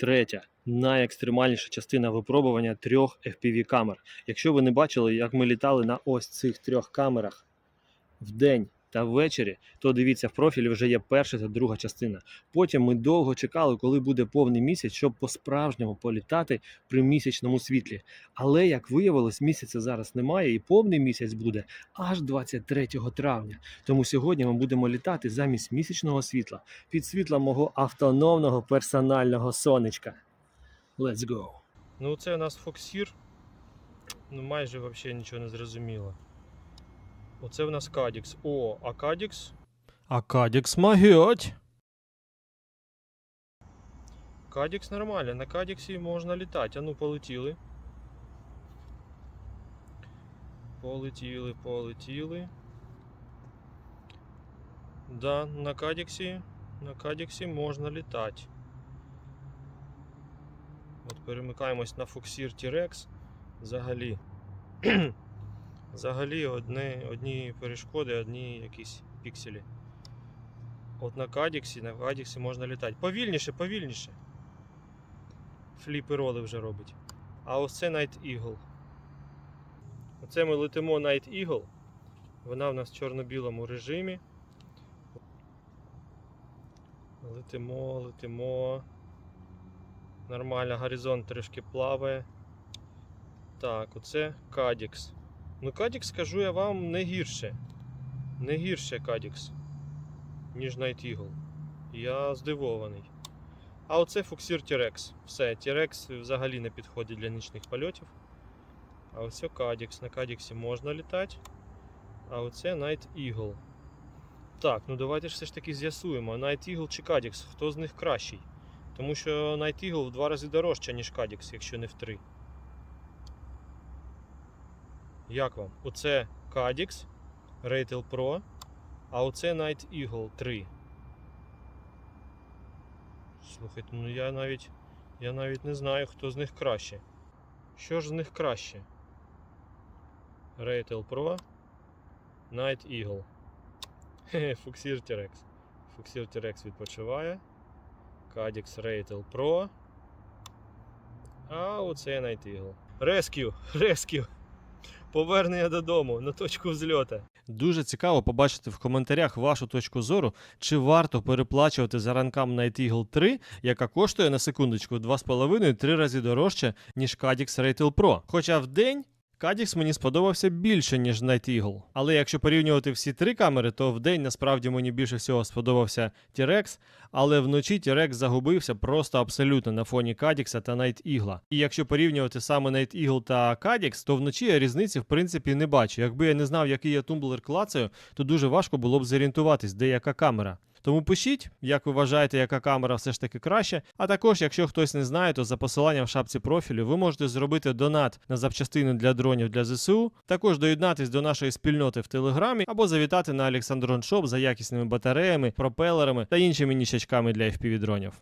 Третя найекстремальніша частина випробування трьох FPV камер. Якщо ви не бачили, як ми літали на ось цих трьох камерах вдень та ввечері, то дивіться в профілі вже є перша та друга частина. Потім ми довго чекали, коли буде повний місяць, щоб по-справжньому політати при місячному світлі. Але як виявилось, місяця зараз немає, і повний місяць буде аж 23 травня. Тому сьогодні ми будемо літати замість місячного світла під світлом мого автономного персонального сонечка. Let's go. Ну, це у нас Фоксір. Ну, майже взагалі нічого не зрозуміло. Оце в нас Кадікс. О, а Кадікс? А Кадікс магіоть. Кадікс нормально, на Кадіксі можна літати. А ну полетіли. Полетіли, полетіли. Да, на Кадіксі. На Кадіксі можна літати. От перемикаємось на Фоксір T-Rex. Взагалі. Взагалі одні, одні перешкоди, одні якісь пікселі. От на Кадіксі, на Кадіксі можна літати. Повільніше, повільніше. Фліпи роли вже робить. А ось це Night Eagle. Оце ми летимо Night Eagle. Вона в нас в чорно-білому режимі. Летимо, летимо. Нормально, горизонт трішки плаває. Так, оце Кадікс. Ну, Кадікс, скажу я вам, не гірше. Не гірше Кадікс, ніж Night Eagle. Я здивований. А оце Фоксір T-Rex. Все, T-Rex взагалі не підходить для нічних польотів. А ось Кадікс. На Кадіксі можна літати. А оце Night Eagle. Так, ну давайте ж все ж таки з'ясуємо. Night Eagle чи Кадікс, хто з них кращий? Тому що Night Eagle в два рази дорожча, ніж Кадікс, якщо не в три. Як вам? Оце Cadix Ratel Pro, а оце Night Eagle 3. Слухайте, ну я навіть я навіть не знаю, хто з них краще. Що ж з них краще? Ratel Pro, Night Eagle. Хе-хе, Фуксір T-Rex. Фуксір T-Rex відпочиває. Cadix Ratel Pro. А оце Night Eagle. Rescue! Rescue! Повернення додому на точку взльота. Дуже цікаво побачити в коментарях вашу точку зору, чи варто переплачувати за ранкам Night Eagle 3, яка коштує на секундочку 2,5-3 рази дорожче, ніж Cadix Retail Pro. Хоча в день Cadix мені сподобався більше, ніж Night Eagle. Але якщо порівнювати всі три камери, то в день насправді мені більше всього сподобався T-Rex, але вночі T-Rex загубився просто абсолютно на фоні Cadix та Night Eagle. І якщо порівнювати саме Night Eagle та Cadix, то вночі я різниці в принципі не бачу. Якби я не знав, який я тумблер клацаю, то дуже важко було б зорієнтуватись, де яка камера. Тому пишіть, як ви вважаєте, яка камера все ж таки краще. А також, якщо хтось не знає, то за посиланням в шапці профілю ви можете зробити донат на запчастини для дронів для ЗСУ, також доєднатись до нашої спільноти в Телеграмі або завітати на Олександрон Шоп за якісними батареями, пропелерами та іншими ніщачками для FPV дронів.